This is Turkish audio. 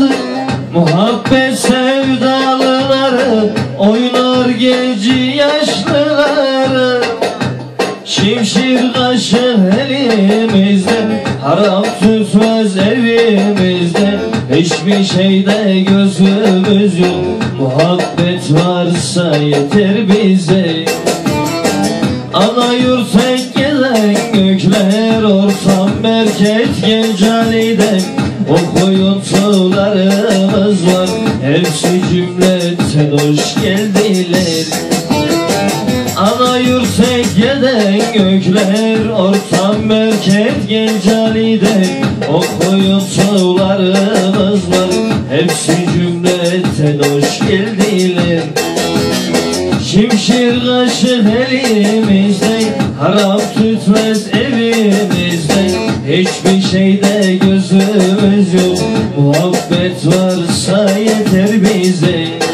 oynadı Muhabbet sevdalıları Oynar geci yaşlıları. Şimşir kaşı elimizde Haram tüfmez evimizde. Hiçbir şeyde gözümüz yok Muhabbet varsa yeter bize. Ana yurt gelen gökler Ortam merkez Gencali'de o koyuntularımız var. Hepsi cümleten hoş geldiler. Ana yurt gelen gökler Ortam merkez Gencali'de O koyuntularımız var. Hepsi cümleten hoş geldiler. Şimşir kaşık elimizde Haram tütmez evimizde Hiçbir şeyde gözümüz yok. Muhabbet varsa yeter bize